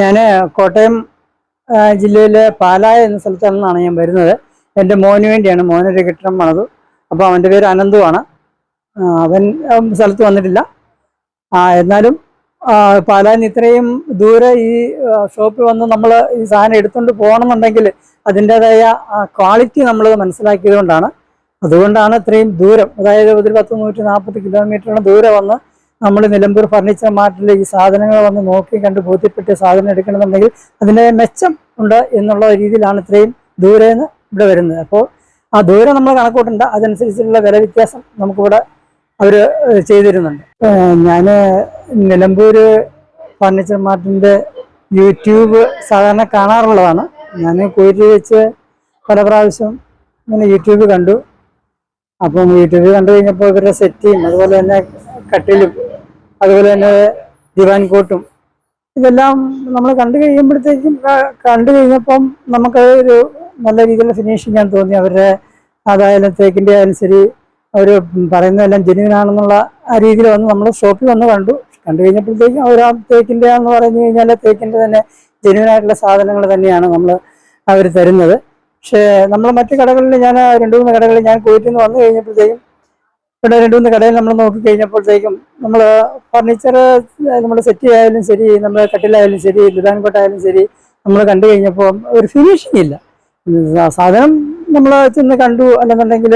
ഞാൻ കോട്ടയം ജില്ലയിലെ പാലായ എന്ന സ്ഥലത്തു നിന്നാണ് ഞാൻ വരുന്നത്. എന്റെ മോന് വേണ്ടിയാണ്. മോനൊരു കെട്ടിടം പണത് അപ്പോൾ അവന്റെ പേര് അനന്തുവാണ്. അവൻ സ്ഥലത്ത് വന്നിട്ടില്ല. എന്നാലും പാലായിൽ ഇത്രയും ദൂരെ ഈ ഷോപ്പിൽ വന്ന് നമ്മൾ ഈ സാധനം എടുത്തുകൊണ്ട് പോകണമെന്നുണ്ടെങ്കിൽ അതിന്റെതായ ക്വാളിറ്റി നമ്മൾ മനസ്സിലാക്കിയത് കൊണ്ടാണ് അതുകൊണ്ടാണ് ഇത്രയും ദൂരം അതായത് ഒരു പത്ത് നൂറ്റി നാൽപ്പത് കിലോമീറ്ററിന് ദൂരെ വന്ന് നമ്മൾ നിലമ്പൂർ ഫർണിച്ചർ മാർട്ടിൽ ഈ സാധനങ്ങൾ വന്ന് നോക്കി കണ്ട് ബോധ്യപ്പെട്ട് സാധനം എടുക്കണമെന്നുണ്ടെങ്കിൽ അതിന്റെ മെച്ചം ഉണ്ട് എന്നുള്ള രീതിയിലാണ് ഇത്രയും ദൂരെ നിന്ന് ഇവിടെ വരുന്നത്. അപ്പോൾ ആ ദൂരം നമ്മൾ കണക്കൂട്ടണ്ട അതനുസരിച്ചുള്ള വില വ്യത്യാസം നമുക്കിവിടെ അവർ ചെയ്തിരുന്നുണ്ട്. ഞാൻ നിലമ്പൂർ ഫർണിച്ചർ മാർട്ടിന്റെ യൂട്യൂബ് സാധാരണ കാണാറുള്ളതാണ്. ഞാൻ കോരി വെച്ച് പല പ്രാവശ്യം ഇങ്ങനെ യൂട്യൂബ് കണ്ടു. അപ്പം യൂട്യൂബ് കണ്ടു കഴിഞ്ഞപ്പോൾ ഇവരുടെ സെറ്റിയും അതുപോലെ തന്നെ കട്ടിലും അതുപോലെ തന്നെ ദിവാൻ കോട്ടും. ഇതെല്ലാം നമ്മൾ കണ്ടു കഴിയുമ്പോഴത്തേക്കും കണ്ടു കഴിഞ്ഞപ്പം നമുക്ക് ഒരു നല്ല രീതിയിലുള്ള ഫിനിഷിംഗ് ആണ് തോന്നി. അവരുടെ അതായാലും തേക്കിന്റെ ആയാലും ശരി അവർ പറയുന്നതെല്ലാം ജെന്യൂൻ ആണെന്നുള്ള ആ രീതിയിൽ വന്ന് നമ്മൾ ഷോപ്പിൽ വന്ന് കണ്ടു. കണ്ടു കഴിഞ്ഞപ്പോഴത്തേക്കും അവർ ആ തേക്കിന്റെ എന്ന് പറഞ്ഞു കഴിഞ്ഞാൽ തേക്കിന്റെ തന്നെ ജെന്യൂൻ ആയിട്ടുള്ള സാധനങ്ങൾ തന്നെയാണ് നമ്മൾ അവർ തരുന്നത്. പക്ഷേ നമ്മൾ മറ്റു കടകളിൽ ഞാൻ രണ്ട് മൂന്ന് കടകളിൽ ഞാൻ കോയിറ്റിൽ നിന്ന് വന്നു കഴിഞ്ഞപ്പോഴത്തേക്കും ഇവിടെ രണ്ട് മൂന്ന് കടയിൽ നമ്മൾ നോക്കിക്കഴിഞ്ഞപ്പോഴത്തേക്കും നമ്മൾ ഫർണിച്ചർ നമ്മൾ സെറ്റ് ആയാലും ശരി നമ്മൾ കട്ടിലായാലും ശരി ലിതാൻകോട്ടായാലും ശരി നമ്മൾ കണ്ടു കഴിഞ്ഞപ്പോൾ ഒരു ഫിനിഷിംഗ് ഇല്ല. സാധനം നമ്മൾ ചെന്ന് കണ്ടു. അല്ലെന്നുണ്ടെങ്കിൽ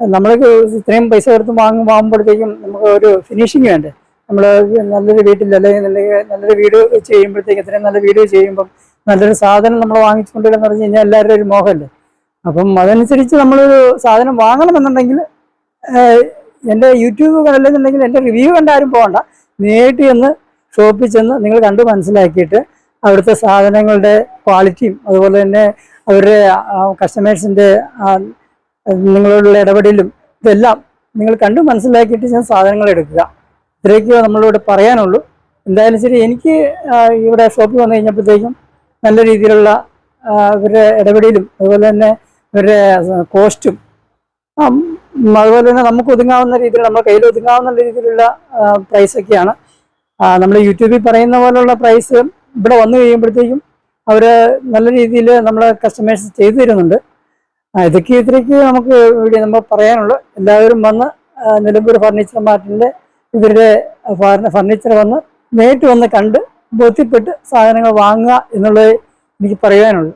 നമ്മൾ ഇത്രയും പൈസ കൊടുത്ത് വാങ്ങും വാങ്ങുമ്പോഴത്തേക്കും നമുക്ക് ഒരു ഫിനിഷിങ് വേണ്ടേ? നമ്മൾ നല്ലൊരു വീട്ടിൽ അല്ലെങ്കിൽ നല്ലൊരു വീട് ചെയ്യുമ്പോഴത്തേക്ക് ഇത്രയും നല്ല വീട് ചെയ്യുമ്പം നല്ലൊരു സാധനം നമ്മൾ വാങ്ങിച്ചുകൊണ്ടില്ലെന്ന് പറഞ്ഞു കഴിഞ്ഞാൽ എല്ലാവരുടെ ഒരു മോഹമല്ലേ അപ്പം അതനുസരിച്ച് നമ്മളൊരു സാധനം വാങ്ങണമെന്നുണ്ടെങ്കിൽ എന്റെ യൂട്യൂബ് കണ്ടില്ലെന്നുണ്ടെങ്കിൽ എന്റെ റിവ്യൂ കണ്ടാലും ആരും പോകണ്ട. നേരിട്ട് ചെന്ന് ഷോപ്പിൽ ചെന്ന് നിങ്ങൾ കണ്ട് മനസ്സിലാക്കിയിട്ട് അവിടുത്തെ സാധനങ്ങളുടെ ക്വാളിറ്റിയും അതുപോലെ തന്നെ അവരുടെ കസ്റ്റമേഴ്സിന്റെ നിങ്ങളോടുള്ള ഇടപെടലും ഇതെല്ലാം നിങ്ങൾ കണ്ട് മനസ്സിലാക്കിയിട്ട് ഞാൻ സാധനങ്ങൾ എടുക്കുക. ഇത്രയൊക്കെ നമ്മളോട് പറയാനുള്ളൂ. എന്തായാലും ശരി എനിക്ക് ഇവിടെ ഷോപ്പിൽ വന്നു കഴിഞ്ഞപ്പോഴത്തേക്കും നല്ല രീതിയിലുള്ള ഇവരുടെ ഇടപെടലും അതുപോലെ തന്നെ ഇവരുടെ കോസ്റ്റും അതുപോലെ തന്നെ നമുക്ക് ഒതുങ്ങാവുന്ന രീതിയിൽ നമ്മുടെ കയ്യിൽ ഒതുങ്ങാവുന്ന രീതിയിലുള്ള പ്രൈസ് ഒക്കെയാണ്. നമ്മൾ യൂട്യൂബിൽ പറയുന്ന പോലുള്ള പ്രൈസ് ഇവിടെ വന്നു കഴിയുമ്പോഴത്തേക്കും അവർ നല്ല രീതിയിൽ നമ്മളെ കസ്റ്റമേഴ്സ് ചെയ്തു തരുന്നുണ്ട്. ഇതൊക്കെ ഇത്രയ്ക്ക് നമുക്ക് ഇവിടെ നമ്മൾ പറയാനുള്ളൂ. എല്ലാവരും വന്ന് നിലമ്പൂർ ഫർണിച്ചർ മാർട്ടിന്റെ ഇവരുടെ ഫർണിച്ചർ വന്ന് നേരിട്ട് വന്ന് കണ്ട് ബോധ്യപ്പെട്ട് സാധനങ്ങൾ വാങ്ങുക എന്നുള്ളത് എനിക്ക് പറയാനുള്ളൂ.